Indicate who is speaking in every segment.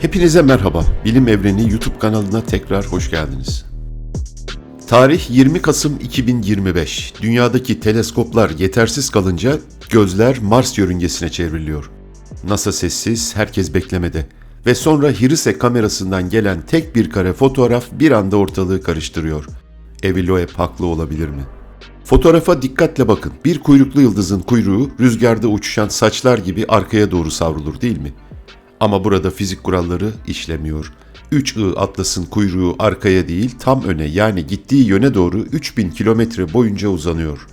Speaker 1: Hepinize merhaba. Bilim Evreni YouTube kanalına tekrar hoş geldiniz. Tarih 20 Kasım 2025. Dünyadaki teleskoplar yetersiz kalınca gözler Mars yörüngesine çevriliyor. NASA sessiz, herkes beklemede. Ve sonra Hirise kamerasından gelen tek bir kare fotoğraf bir anda ortalığı karıştırıyor. Evi Loeb haklı olabilir mi? Fotoğrafa dikkatle bakın. Bir kuyruklu yıldızın kuyruğu rüzgarda uçuşan saçlar gibi arkaya doğru savrulur değil mi? Ama burada fizik kuralları işlemiyor. 3I Atlas'ın kuyruğu arkaya değil tam öne yani gittiği yöne doğru 3000 kilometre boyunca uzanıyor.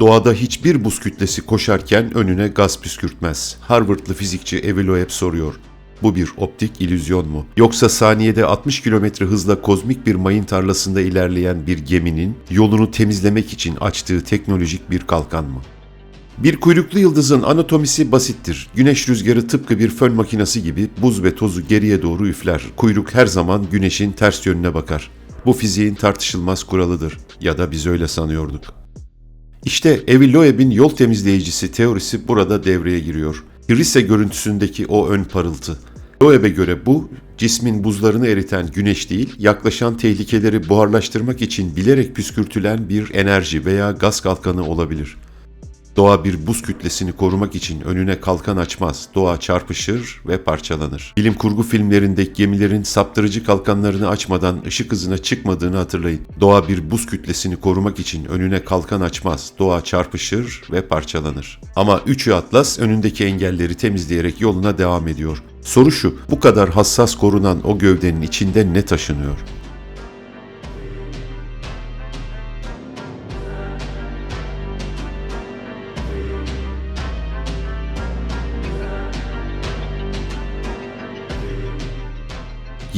Speaker 1: Doğada hiçbir buz kütlesi koşarken önüne gaz püskürtmez. Harvardlı fizikçi Avi Loeb soruyor. Bu bir optik illüzyon mu? Yoksa saniyede 60 kilometre hızla kozmik bir mayın tarlasında ilerleyen bir geminin yolunu temizlemek için açtığı teknolojik bir kalkan mı? Bir kuyruklu yıldızın anatomisi basittir. Güneş rüzgarı tıpkı bir fön makinesi gibi buz ve tozu geriye doğru üfler. Kuyruk her zaman güneşin ters yönüne bakar. Bu fiziğin tartışılmaz kuralıdır. Ya da biz öyle sanıyorduk. İşte Evi Loeb'in yol temizleyicisi teorisi burada devreye giriyor. Irise görüntüsündeki o ön parıltı. Loeb'e göre bu, cismin buzlarını eriten güneş değil, yaklaşan tehlikeleri buharlaştırmak için bilerek püskürtülen bir enerji veya gaz kalkanı olabilir.'' Doğa bir buz kütlesini korumak için önüne kalkan açmaz. Doğa çarpışır ve parçalanır. Bilim kurgu filmlerinde gemilerin saptırıcı kalkanlarını açmadan ışık hızına çıkmadığını hatırlayın. Doğa bir buz kütlesini korumak için önüne kalkan açmaz. Doğa çarpışır ve parçalanır. Ama Üçü Atlas önündeki engelleri temizleyerek yoluna devam ediyor. Soru şu, bu kadar hassas korunan o gövdenin içinde ne taşınıyor?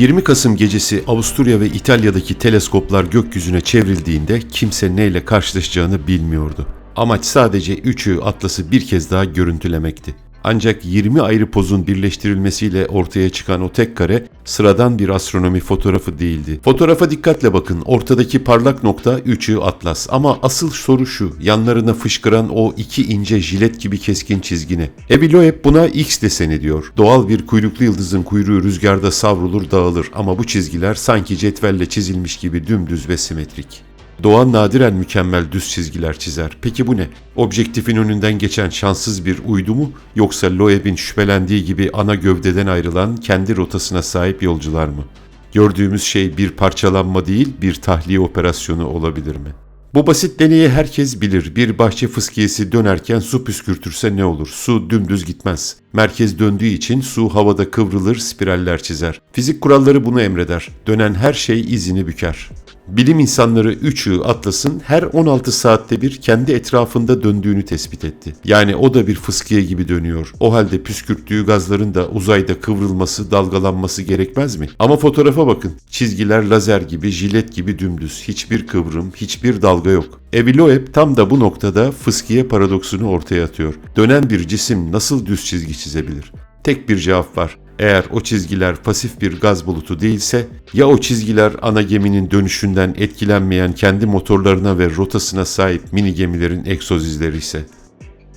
Speaker 1: ...20 Kasım gecesi Avusturya ve İtalya'daki teleskoplar gökyüzüne çevrildiğinde kimse neyle karşılaşacağını bilmiyordu. Amaç sadece üçü Atlas'ı bir kez daha görüntülemekti. Ancak 20 ayrı pozun birleştirilmesiyle ortaya çıkan o tek kare sıradan bir astronomi fotoğrafı değildi. Fotoğrafa dikkatle bakın. Ortadaki parlak nokta 3'ü Atlas. Ama asıl soru şu. Yanlarına fışkıran o iki ince jilet gibi keskin çizgine. Evi Loeb buna X deseni diyor. Doğal bir kuyruklu yıldızın kuyruğu rüzgarda savrulur dağılır ama bu çizgiler sanki cetvelle çizilmiş gibi dümdüz ve simetrik. Doğa nadiren mükemmel düz çizgiler çizer. Peki bu ne? Objektifin önünden geçen şanssız bir uydu mu? Yoksa Loeb'in şüphelendiği gibi ana gövdeden ayrılan kendi rotasına sahip yolcular mı? Gördüğümüz şey bir parçalanma değil, bir tahliye operasyonu olabilir mi? Bu basit deneyi herkes bilir. Bir bahçe fıskiyesi dönerken su püskürtürse ne olur? Su dümdüz gitmez. Merkez döndüğü için su havada kıvrılır, spiraller çizer. Fizik kuralları bunu emreder. Dönen her şey izini büker. Bilim insanları 3'ü Atlas'ın her 16 saatte bir kendi etrafında döndüğünü tespit etti. Yani o da bir fıskiye gibi dönüyor. O halde püskürttüğü gazların da uzayda kıvrılması, dalgalanması gerekmez mi? Ama fotoğrafa bakın. Çizgiler lazer gibi, jilet gibi dümdüz. Hiçbir kıvrım, hiçbir dalga yok. Evi Loeb tam da bu noktada fıskiye paradoksunu ortaya atıyor. Dönen bir cisim nasıl düz çizgi çizebilir? Tek bir cevap var. Eğer o çizgiler pasif bir gaz bulutu değilse ya o çizgiler ana geminin dönüşünden etkilenmeyen kendi motorlarına ve rotasına sahip mini gemilerin egzoz izleri ise.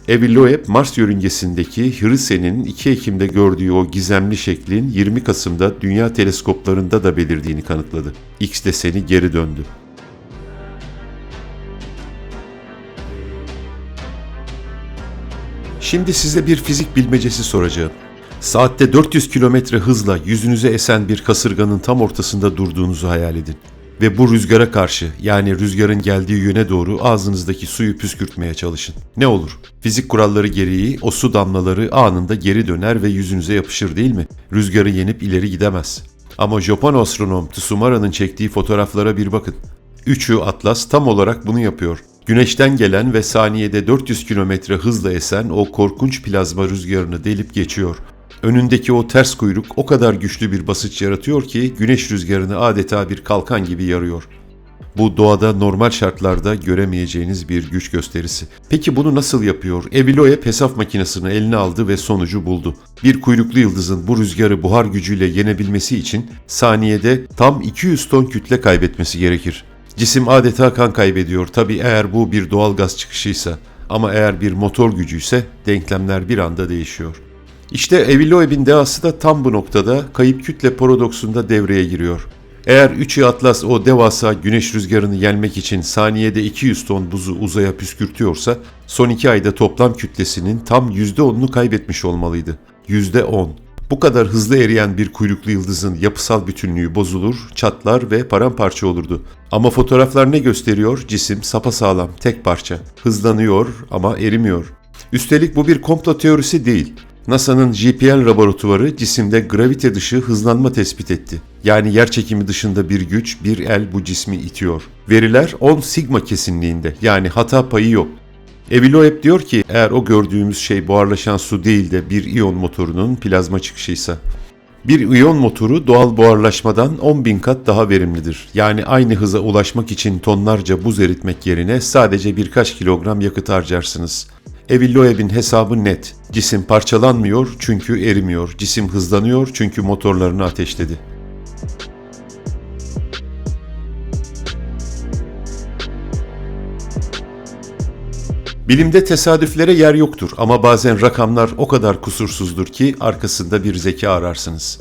Speaker 1: Evi Loeb, Mars yörüngesindeki Hrise'nin 2 Ekim'de gördüğü o gizemli şeklin 20 Kasım'da dünya teleskoplarında da belirdiğini kanıtladı. X deseni geri döndü. Şimdi size bir fizik bilmecesi soracağım. Saatte 400 kilometre hızla yüzünüze esen bir kasırganın tam ortasında durduğunuzu hayal edin. Ve bu rüzgara karşı yani rüzgarın geldiği yöne doğru ağzınızdaki suyu püskürtmeye çalışın. Ne olur? Fizik kuralları gereği o su damlaları anında geri döner ve yüzünüze yapışır değil mi? Rüzgarı yenip ileri gidemez. Ama Japon astronom Tsumara'nın çektiği fotoğraflara bir bakın. Üçü Atlas tam olarak bunu yapıyor. Güneşten gelen ve saniyede 400 kilometre hızla esen o korkunç plazma rüzgarını delip geçiyor. Önündeki o ters kuyruk o kadar güçlü bir basınç yaratıyor ki güneş rüzgarını adeta bir kalkan gibi yarıyor. Bu doğada normal şartlarda göremeyeceğiniz bir güç gösterisi. Peki bunu nasıl yapıyor? Eviloep hesap makinesini eline aldı ve sonucu buldu. Bir kuyruklu yıldızın bu rüzgarı buhar gücüyle yenebilmesi için saniyede tam 200 ton kütle kaybetmesi gerekir. Cisim adeta kan kaybediyor. Tabi eğer bu bir doğal gaz çıkışıysa ama eğer bir motor gücüyse denklemler bir anda değişiyor. İşte Eviloeb'in dehası da tam bu noktada kayıp kütle paradoksunda devreye giriyor. Eğer 3'ü Atlas o devasa güneş rüzgarını yenmek için saniyede 200 ton buzu uzaya püskürtüyorsa son 2 ayda toplam kütlesinin tam %10'unu kaybetmiş olmalıydı. %10. Bu kadar hızlı eriyen bir kuyruklu yıldızın yapısal bütünlüğü bozulur, çatlar ve paramparça olurdu. Ama fotoğraflar ne gösteriyor? Cisim sapasağlam, tek parça. Hızlanıyor ama erimiyor. Üstelik bu bir komplo teorisi değil. NASA'nın JPL laboratuvarı cisimde gravite dışı hızlanma tespit etti. Yani yer çekimi dışında bir güç, bir el bu cismi itiyor. Veriler 10 sigma kesinliğinde yani hata payı yok. Eviloeb diyor ki eğer o gördüğümüz şey buharlaşan su değil de bir iyon motorunun plazma çıkışıysa. Bir iyon motoru doğal buharlaşmadan 10 bin kat daha verimlidir. Yani aynı hıza ulaşmak için tonlarca buz eritmek yerine sadece birkaç kilogram yakıt harcarsınız. Evilloeb'in hesabı net. Cisim parçalanmıyor çünkü erimiyor. Cisim hızlanıyor çünkü motorlarını ateşledi. Bilimde tesadüflere yer yoktur ama bazen rakamlar o kadar kusursuzdur ki arkasında bir zeka ararsınız.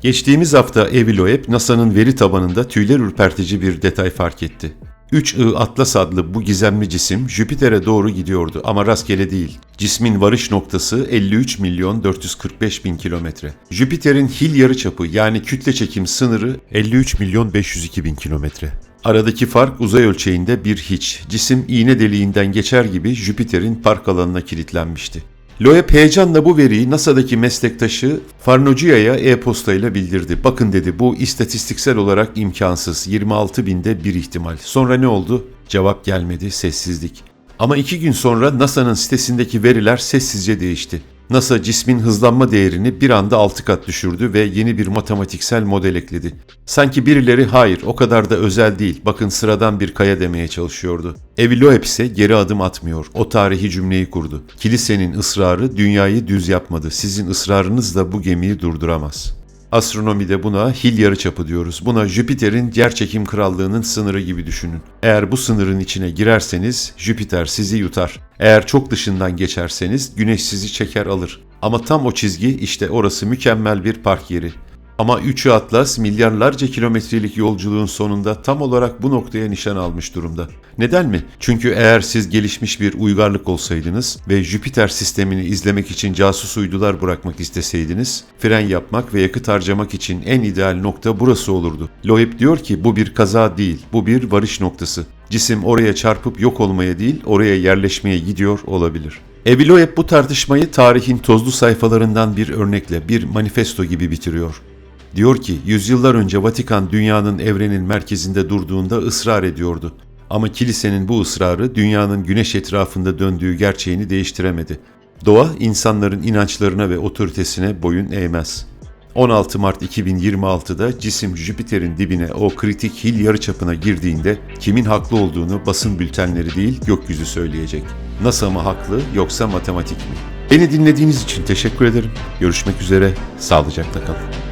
Speaker 1: Geçtiğimiz hafta Eviloeb, NASA'nın veri tabanında tüyler ürpertici bir detay fark etti. 3I Atlas adlı bu gizemli cisim Jüpiter'e doğru gidiyordu ama rastgele değil. Cismin varış noktası 53 milyon 445 bin kilometre. Jüpiter'in hil yarıçapı yani kütle çekim sınırı 53 milyon 502 bin kilometre. Aradaki fark uzay ölçeğinde bir hiç. Cisim iğne deliğinden geçer gibi Jüpiter'in park alanına kilitlenmişti. Loeb heyecanla bu veriyi NASA'daki meslektaşı Farnocia'ya e-postayla bildirdi. Bakın dedi bu istatistiksel olarak imkansız. 26 binde bir ihtimal. Sonra ne oldu? Cevap gelmedi, sessizlik. Ama iki gün sonra NASA'nın sitesindeki veriler sessizce değişti. NASA cismin hızlanma değerini bir anda 6 kat düşürdü ve yeni bir matematiksel model ekledi. Sanki birileri hayır o kadar da özel değil bakın sıradan bir kaya demeye çalışıyordu. Eviloeb ise geri adım atmıyor. O tarihi cümleyi kurdu. Kilisenin ısrarı dünyayı düz yapmadı. Sizin ısrarınız da bu gemiyi durduramaz.'' Astronomide buna hil yarıçapı diyoruz. Buna Jüpiter'in yerçekim krallığının sınırı gibi düşünün. Eğer bu sınırın içine girerseniz Jüpiter sizi yutar. Eğer çok dışından geçerseniz Güneş sizi çeker alır. Ama tam o çizgi işte orası mükemmel bir park yeri. Ama üçü Atlas milyarlarca kilometrelik yolculuğun sonunda tam olarak bu noktaya nişan almış durumda. Neden mi? Çünkü eğer siz gelişmiş bir uygarlık olsaydınız ve Jüpiter sistemini izlemek için casus uydular bırakmak isteseydiniz, fren yapmak ve yakıt harcamak için en ideal nokta burası olurdu. Loeb diyor ki bu bir kaza değil, bu bir varış noktası. Cisim oraya çarpıp yok olmaya değil, oraya yerleşmeye gidiyor olabilir. Eviloeb bu tartışmayı tarihin tozlu sayfalarından bir örnekle, bir manifesto gibi bitiriyor. Diyor ki yüzyıllar önce Vatikan dünyanın evrenin merkezinde durduğunda ısrar ediyordu. Ama kilisenin bu ısrarı dünyanın güneş etrafında döndüğü gerçeğini değiştiremedi. Doğa insanların inançlarına ve otoritesine boyun eğmez. 16 Mart 2026'da cisim Jüpiter'in dibine o kritik hil yarıçapına girdiğinde kimin haklı olduğunu basın bültenleri değil gökyüzü söyleyecek. NASA mı haklı yoksa matematik mi? Beni dinlediğiniz için teşekkür ederim. Görüşmek üzere, sağlıcakla kalın.